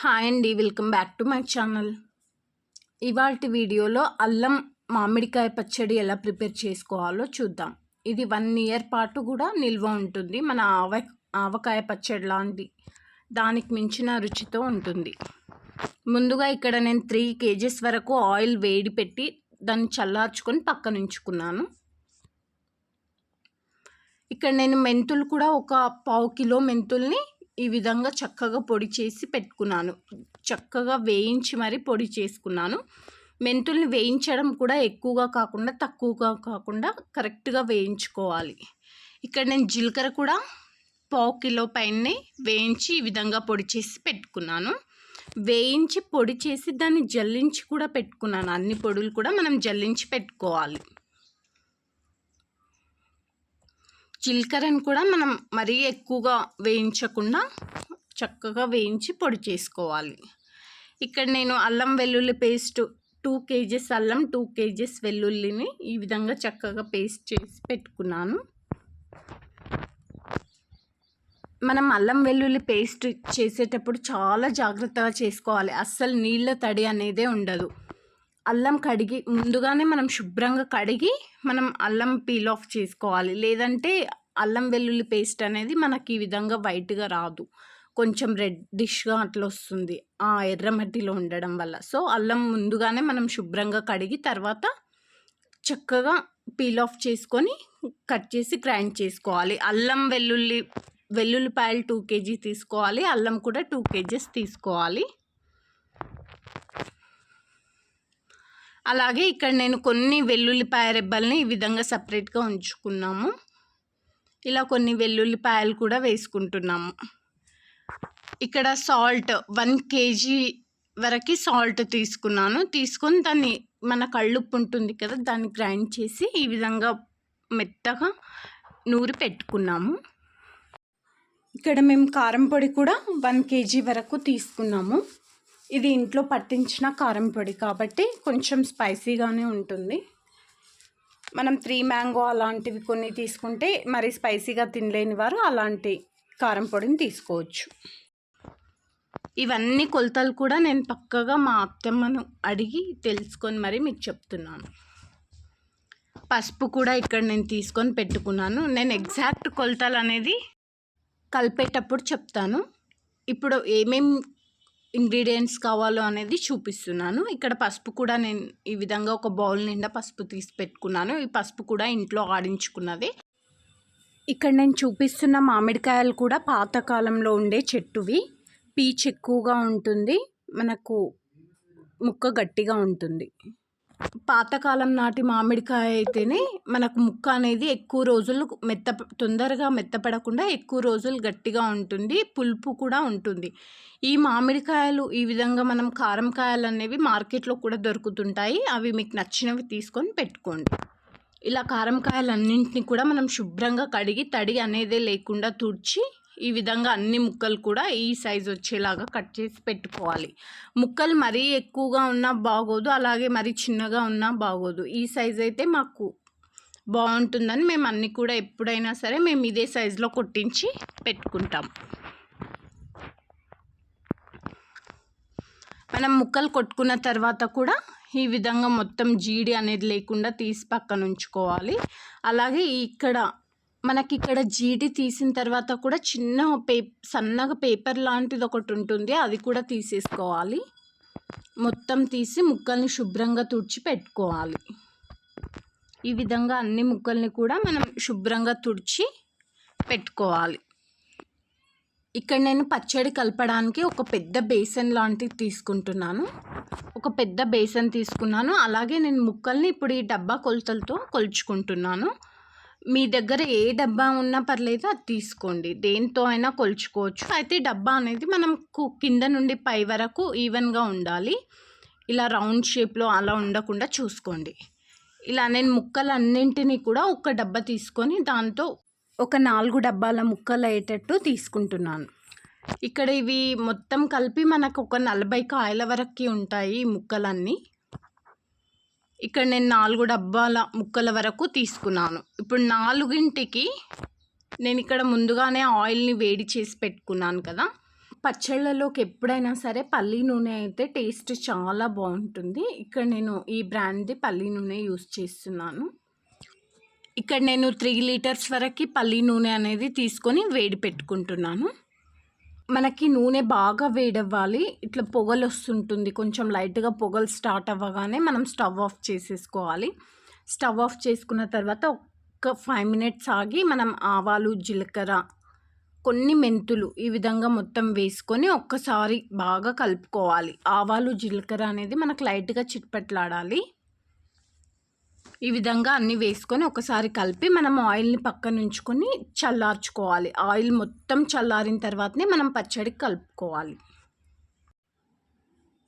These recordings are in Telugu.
హాయ్ అండి welcome back to my channel. ఇవాళ వీడియోలో అల్లం మామిడికాయ పచ్చడి ఎలా ప్రిపేర్ చేసుకోవాలో చూద్దాం. ఇది వన్ ఇయర్ పాటు కూడా నిల్వ ఉంటుంది మన ఆవ ఆవకాయ పచ్చడి లాంటి దానికి మించిన రుచితో ఉంటుంది. ముందుగా ఇక్కడ నేను త్రీ కేజీస్ వరకు ఆయిల్ వేడి పెట్టి దాన్ని చల్లార్చుకొని పక్కనుంచుకున్నాను ఇక్కడ నేను మెంతులు కూడా ఒక పావు కిలో మెంతుల్ని ఈ విధంగా చక్కగా పొడి చేసి పెట్టుకున్నాను. చక్కగా వేయించి మరి పొడి చేసుకున్నాను. మెంతుల్ని వేయించడం కూడా ఎక్కువగా కాకుండా తక్కువగా కాకుండా కరెక్ట్గా వేయించుకోవాలి. ఇక్కడ నేను జీలకర్ర కూడా పావు కిలో పైన వేయించి ఈ విధంగా పొడి చేసి పెట్టుకున్నాను. వేయించి పొడి చేసి దాన్ని జల్లించి కూడా పెట్టుకున్నాను. అన్ని పొడులు కూడా మనం జల్లించి పెట్టుకోవాలి. జీలకర్రను కూడా మనం మరీ ఎక్కువగా వేయించకుండా చక్కగా వేయించి పొడి చేసుకోవాలి. ఇక్కడ నేను అల్లం వెల్లుల్లి పేస్ట్ టూ కేజెస్ అల్లం టూ కేజెస్ వెల్లుల్లిని ఈ విధంగా చక్కగా పేస్ట్ చేసి పెట్టుకున్నాను. మనం అల్లం వెల్లుల్లి పేస్ట్ చేసేటప్పుడు చాలా జాగ్రత్తగా చేసుకోవాలి. అస్సలు నీళ్ళ తడి అనేదే ఉండదు. అల్లం కడిగి ముందుగానే మనం శుభ్రంగా కడిగి మనం అల్లం పీల్ ఆఫ్ చేసుకోవాలి. లేదంటే అల్లం వెల్లుల్లి పేస్ట్ అనేది మనకి ఈ విధంగా వైట్గా రాదు. కొంచెం రెడ్డిష్గా అట్లా వస్తుంది. ఆ ఎర్రమట్టిలో ఉండడం వల్ల. సో అల్లం ముందుగానే మనం శుభ్రంగా కడిగి తర్వాత చక్కగా పీల్ ఆఫ్ చేసుకొని కట్ చేసి గ్రైండ్ చేసుకోవాలి. అల్లం వెల్లుల్లి వెల్లుల్లిపాయలు టూ కేజీ తీసుకోవాలి. అల్లం కూడా టూ కేజీస్ తీసుకోవాలి. అలాగే ఇక్కడ నేను కొన్ని వెల్లుల్లిపాయ రెబ్బల్ని ఈ విధంగా సపరేట్గా ఉంచుకున్నాము. ఇలా కొన్ని వెల్లుల్లిపాయలు కూడా వేసుకుంటున్నాము. ఇక్కడ సాల్ట్ వన్ కేజీ వరకు సాల్ట్ తీసుకున్నాను. తీసుకొని దాన్ని మన కళ్ళుప్పు ఉంటుంది కదా దాన్ని గ్రైండ్ చేసి ఈ విధంగా మెత్తగా నూరి పెట్టుకున్నాము. ఇక్కడ మేము కారం పొడి కూడా వన్ కేజీ వరకు తీసుకున్నాము. ఇది ఇంట్లో పట్టించిన కారం పొడి కాబట్టి కొంచెం స్పైసీగానే ఉంటుంది. మనం త్రీ మ్యాంగో అలాంటివి కొన్ని తీసుకుంటే మరి స్పైసీగా తినలేని వారు అలాంటి కారం పొడిని తీసుకోవచ్చు. ఇవన్నీ కొలతలు కూడా నేను పక్కగా మా అత్తమ్మను అడిగి తెలుసుకొని మరి మీకు చెప్తున్నాను. పసుపు కూడా ఇక్కడ నేను తీసుకొని పెట్టుకున్నాను. నేను ఎగ్జాక్ట్ కొలతలు అనేది కలిపేటప్పుడు చెప్తాను. ఇప్పుడు ఏమేం ఇంగ్రీడియంట్స్ కావాలో అనేది చూపిస్తున్నాను. ఇక్కడ పసుపు కూడా నేను ఈ విధంగా ఒక బౌల్ నిండా పసుపు తీసి పెట్టుకున్నాను. ఈ పసుపు కూడా ఇంట్లో ఆడించుకున్నది. ఇక్కడ నేను చూపిస్తున్న మామిడికాయలు కూడా పాతకాలంలో ఉండే చెట్టువి. పీచ్ ఎక్కువగా ఉంటుంది. మనకు ముక్క గట్టిగా ఉంటుంది. పాతకాలం నాటి మామిడికాయ అయితేనే మనకు ముక్క అనేది ఎక్కువ రోజులు మెత్త తొందరగా మెత్తపడకుండా ఎక్కువ రోజులు గట్టిగా ఉంటుంది పులుపు కూడా ఉంటుంది. ఈ మామిడికాయలు ఈ విధంగా మనం కారం కాయలు అనేవి మార్కెట్లో కూడా దొరుకుతుంటాయి. అవి మీకు నచ్చినవి తీసుకొని పెట్టుకోండి. ఇలా కారం కాయలన్నింటినీ కూడా మనం శుభ్రంగా కడిగి తడి అనేదే లేకుండా తుడిచి ఈ విధంగా అన్ని ముక్కలు కూడా ఈ సైజు వచ్చేలాగా కట్ చేసి పెట్టుకోవాలి. ముక్కలు మరీ ఎక్కువగా ఉన్నా బాగోదు అలాగే మరీ చిన్నగా ఉన్నా బాగోదు. ఈ సైజ్ అయితే మాకు బాగుంటుందని మేము అన్నీ కూడా ఎప్పుడైనా సరే మేము ఇదే సైజులో కొట్టించి పెట్టుకుంటాం. మనం ముక్కలు కొట్టుకున్న తర్వాత కూడా ఈ విధంగా మొత్తం జీడి అనేది లేకుండా తీసి పక్కన ఉంచుకోవాలి. అలాగే ఇక్కడ మనకి ఇక్కడ జీడి తీసిన తర్వాత కూడా చిన్న పే సన్నగా పేపర్ లాంటిది ఒకటి ఉంటుంది. అది కూడా తీసేసుకోవాలి. మొత్తం తీసి ముక్కల్ని శుభ్రంగా తుడిచి పెట్టుకోవాలి. ఈ విధంగా అన్ని ముక్కల్ని కూడా మనం శుభ్రంగా తుడిచి పెట్టుకోవాలి. ఇక్కడ నేను పచ్చడి కలపడానికి ఒక పెద్ద బేసన్ లాంటిది తీసుకుంటున్నాను. ఒక పెద్ద బేసన్ తీసుకున్నాను. అలాగే నేను ముక్కల్ని ఇప్పుడు ఈ డబ్బా కొలతలతో కొలుచుకుంటున్నాను. మీ దగ్గర ఏ డబ్బా ఉన్నా పర్లేదు అది తీసుకోండి. దేంతో అయినా కొలుచుకోవచ్చు. అయితే డబ్బా అనేది మనం కింద నుండి పై వరకు ఈవెన్గా ఉండాలి. ఇలా రౌండ్ షేప్లో అలా ఉండకుండా చూసుకోండి. ఇలా నేను ముక్కలన్నింటినీ కూడా ఒక డబ్బా తీసుకొని దాంతో ఒక నాలుగు డబ్బాల ముక్కలు అయ్యేటట్టు తీసుకుంటున్నాను. ఇక్కడ ఇవి మొత్తం కలిపి మనకు ఒక నలభై కాయల వరకు ఉంటాయి ముక్కలన్నీ. ఇక్కడ నేను నాలుగు డబ్బాల ముక్కల వరకు తీసుకున్నాను. ఇప్పుడు నాలుగింటికి నేను ఇక్కడ ముందుగానే ఆయిల్ని వేడి చేసి పెట్టుకున్నాను కదా. పచ్చళ్ళలోకి ఎప్పుడైనా సరే పల్లి నూనె అయితే టేస్ట్ చాలా బాగుంటుంది. ఇక్కడ నేను ఈ బ్రాండ్ది పల్లి నూనె యూస్ చేస్తున్నాను. ఇక్కడ నేను త్రీ లీటర్స్ వరకు పల్లి నూనె అనేది తీసుకొని వేడి పెట్టుకుంటున్నాను. మనకి నూనె బాగా వేడవ్వాలి. ఇట్లా పొగలు వస్తుంటుంది కొంచెం లైట్గా పొగలు స్టార్ట్ అవ్వగానే మనం స్టవ్ ఆఫ్ చేసేసుకోవాలి. స్టవ్ ఆఫ్ చేసుకున్న తర్వాత ఒక ఫైవ్ మినిట్స్ ఆగి మనం ఆవాలు జీలకర్ర కొన్ని మెంతులు ఈ విధంగా మొత్తం వేసుకొని ఒక్కసారి బాగా కలుపుకోవాలి. ఆవాలు జీలకర్ర అనేది మనకు లైట్గా చిట్పట్లాడాలి. ఈ విధంగా అన్నీ వేసుకొని ఒకసారి కలిపి మనం ఆయిల్ని పక్కన ఉంచుకొని చల్లార్చుకోవాలి. ఆయిల్ మొత్తం చల్లారిన తర్వాతనే మనం పచ్చడి కలుపుకోవాలి.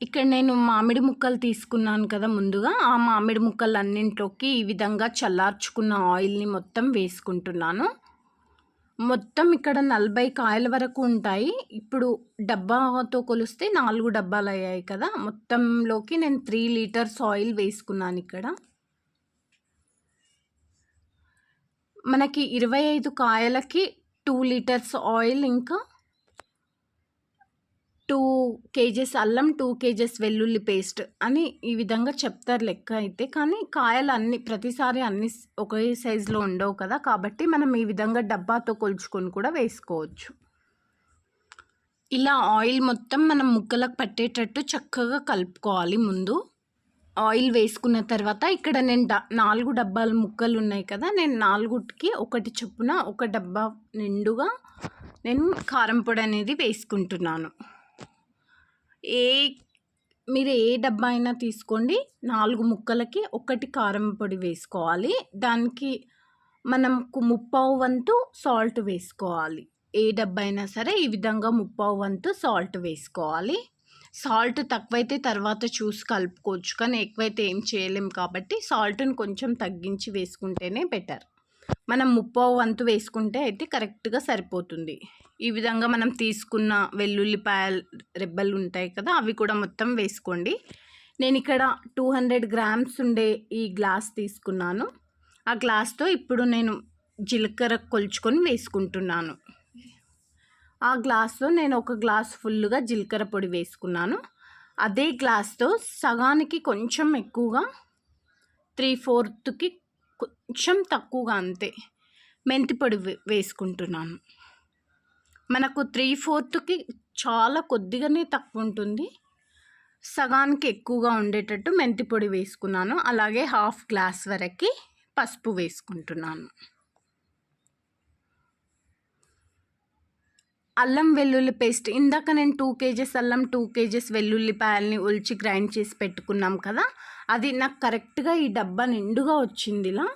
ఇక్కడ నేను మామిడి ముక్కలు తీసుకున్నాను కదా ముందుగా. ఆ మామిడి ముక్కలు అన్నింటిలోకి ఈ విధంగా చల్లార్చుకున్న ఆయిల్ని మొత్తం వేసుకుంటున్నాను. మొత్తం ఇక్కడ నలభై కాయల వరకు ఉంటాయి. ఇప్పుడు డబ్బాతో కొలిస్తే నాలుగు డబ్బాలు అయ్యాయి కదా. మొత్తంలోకి నేను త్రీ లీటర్స్ ఆయిల్ వేసుకున్నాను ఇక్కడ. మనకి ఇరవై ఐదు కాయలకి టూ లీటర్స్ ఆయిల్ ఇంకా టూ కేజెస్ అల్లం టూ కేజెస్ వెల్లుల్లి పేస్ట్ అని ఈ విధంగా చెప్తారు లెక్క అయితే. కానీ కాయలు అన్ని ప్రతిసారి అన్ని ఒకే సైజులో ఉండవు కదా. కాబట్టి మనం ఈ విధంగా డబ్బాతో కొలుచుకొని కూడా వేసుకోవచ్చు. ఇలా ఆయిల్ మొత్తం మనం ముక్కలకు పట్టేటట్టు చక్కగా కలుపుకోవాలి ముందు. ఆయిల్ వేసుకున్న తర్వాత ఇక్కడ నేను డ నాలుగు డబ్బాల ముక్కలు ఉన్నాయి కదా నేను నాలుగుకి ఒకటి చొప్పున ఒక డబ్బా నిండుగా నేను కారం పొడి అనేది వేసుకుంటున్నాను. ఏ మీరు ఏ డబ్బా అయినా తీసుకోండి నాలుగు ముక్కలకి ఒకటి కారం పొడి వేసుకోవాలి. దానికి మనం ముప్పావు వంతు సాల్ట్ వేసుకోవాలి. ఏ డబ్బా అయినా సరే ఈ విధంగా ముప్పావు వంతు సాల్ట్ వేసుకోవాలి. సాల్ట్ తక్కువైతే తర్వాత చూసి కలుపుకోవచ్చు. కానీ ఎక్కువైతే ఏం చేయలేం కాబట్టి సాల్ట్ని కొంచెం తగ్గించి వేసుకుంటేనే బెటర్. మనం ముప్పావు వంతు వేసుకుంటే అయితే కరెక్ట్గా సరిపోతుంది. ఈ విధంగా మనం తీసుకున్న వెల్లుల్లిపాయలు రెబ్బలు ఉంటాయి కదా అవి కూడా మొత్తం వేసుకోండి. నేను ఇక్కడ టూ హండ్రెడ్ గ్రామ్స్ ఉండే ఈ గ్లాస్ తీసుకున్నాను. ఆ గ్లాస్తో ఇప్పుడు నేను జీలకర్ర కొలుచుకొని వేసుకుంటున్నాను. ఆ గ్లాస్లో నేను ఒక గ్లాస్ ఫుల్గా జీలకర్ర పొడి వేసుకున్నాను. అదే గ్లాస్తో సగానికి కొంచెం ఎక్కువగా త్రీ ఫోర్త్కి కొంచెం తక్కువగా అంతే మెంతి పొడి వేసుకుంటున్నాను. మనకు త్రీ ఫోర్త్కి చాలా కొద్దిగానే తక్కువ ఉంటుంది. సగానికి ఎక్కువగా ఉండేటట్టు మెంతి పొడి వేసుకున్నాను. అలాగే హాఫ్ గ్లాస్ వరకు పసుపు వేసుకుంటున్నాను. అల్లం వెల్లుల్లి పేస్ట్. ఇందాక నేను టూ కేజెస్ అల్లం టూ కేజెస్ వెల్లుల్లిపాయల్ని ఒలిచి గ్రైండ్ చేసి పెట్టుకున్నాం కదా అది నాకు కరెక్ట్గా ఈ డబ్బా నిండుగా వచ్చింది ఇలా.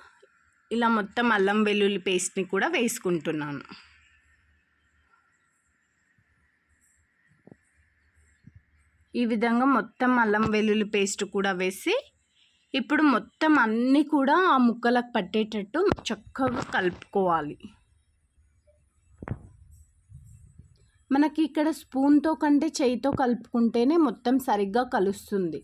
ఇలా మొత్తం అల్లం వెల్లుల్లి పేస్ట్ని కూడా వేసుకుంటున్నాను. ఈ విధంగా మొత్తం అల్లం వెల్లుల్లి పేస్ట్ కూడా వేసి ఇప్పుడు మొత్తం అన్నీ కూడా ఆ ముక్కలకు పట్టేటట్టు చక్కగా కలుపుకోవాలి. మనకి ఇక్కడ స్పూన్తో కంటే చేయితో కలుపుకుంటేనే మొత్తం సరిగ్గా కలుస్తుంది.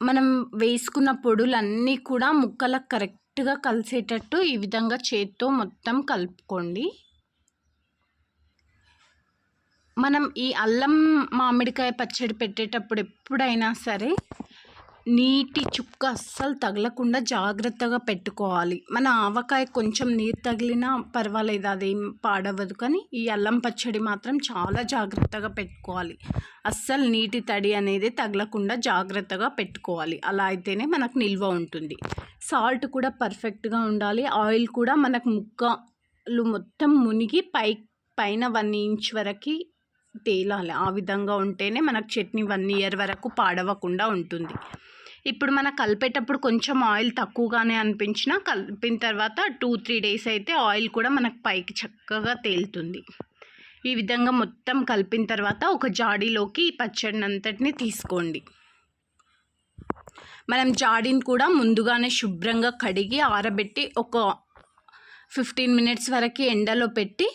మనం వేసుకున్న పొడులన్నీ కూడా ముక్కలకు కరెక్ట్గా కలిసేటట్టు ఈ విధంగా చేత్తో మొత్తం కలుపుకోండి. మనం ఈ అల్లం మామిడికాయ పచ్చడి పెట్టేటప్పుడు ఎప్పుడైనా సరే నీటి చుక్క అస్సలు తగలకుండా జాగ్రత్తగా పెట్టుకోవాలి. మన ఆవకాయ కొంచెం నీరు తగిలినా పర్వాలేదు అదేం పాడవదు కానీ ఈ అల్లం పచ్చడి మాత్రం చాలా జాగ్రత్తగా పెట్టుకోవాలి. అస్సలు నీటి తడి అనేది తగలకుండా జాగ్రత్తగా పెట్టుకోవాలి. అలా అయితేనే మనకు నిల్వ ఉంటుంది. సాల్ట్ కూడా పర్ఫెక్ట్గా ఉండాలి. ఆయిల్ కూడా మనకు ముక్కలు మొత్తం మునిగి పై పైన వన్ ఇంచ్ వరకు తేలాలి. ఆ విధంగా ఉంటేనే మనకు చట్నీ వన్ ఇయర్ వరకు పాడవకుండా ఉంటుంది. ఇప్పుడు మన కలిపేటప్పుడు కొంచెం ఆయిల్ తక్కువగానే అనిపించిన కలిపిన తర్వాత టూ త్రీ డేస్ అయితే ఆయిల్ కూడా మనకు పైకి చక్కగా తేలుతుంది. ఈ విధంగా మొత్తం కలిపిన తర్వాత ఒక జాడీలోకి ఈ పచ్చడిని అంతటిని తీసుకోండి. మనం జాడీని కూడా ముందుగానే శుభ్రంగా కడిగి ఆరబెట్టి ఒక ఫిఫ్టీన్ మినిట్స్ వరకు ఎండలో పెట్టి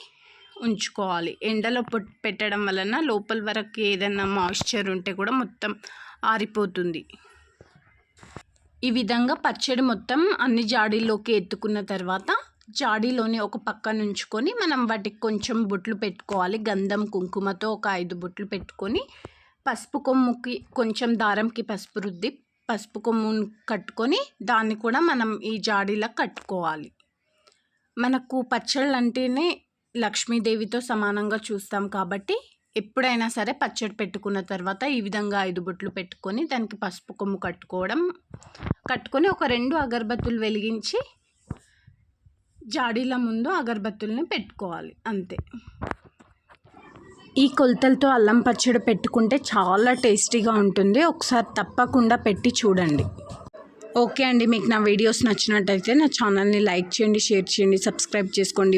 ఉంచుకోవాలి. ఎండలో పెట్టడం వలన లోపల వరకు ఏదైనా మాయిశ్చర్ ఉంటే కూడా మొత్తం ఆరిపోతుంది. ఈ విధంగా పచ్చడి మొత్తం అన్ని జాడీల్లోకి ఎత్తుకున్న తర్వాత జాడీలోని ఒక పక్కన ఉంచుకొని మనం వాటికి కొంచెం బొట్లు పెట్టుకోవాలి. గంధం కుంకుమతో ఒక ఐదు బొట్లు పెట్టుకొని పసుపు కొమ్ముకి కొంచెం దారంకి పసుపు రుద్ది పసుపు కొమ్మును కట్టుకొని దాన్ని కూడా మనం ఈ జాడీలా కట్టుకోవాలి. మనకు పచ్చళ్ళు అంటేనే లక్ష్మీదేవితో సమానంగా చూస్తాం కాబట్టి ఎప్పుడైనా సరే పచ్చడి పెట్టుకున్న తర్వాత ఈ విధంగా ఐదు బొట్లు పెట్టుకొని దానికి పసుపు కొమ్ము కట్టుకోవడం కట్టుకొని ఒక రెండు అగరబత్తులు వెలిగించి జాడీల ముందు అగరబత్తుల్ని పెట్టుకోవాలి అంతే. ఈ కొలతలతో అల్లం పచ్చడి పెట్టుకుంటే చాలా టేస్టీగా ఉంటుంది. ఒకసారి తప్పకుండా పెట్టి చూడండి. ఓకే అండి మీకు నా వీడియోస్ నచ్చినట్టయితే నా ఛానల్ని లైక్ చేయండి షేర్ చేయండి సబ్స్క్రైబ్ చేసుకోండి.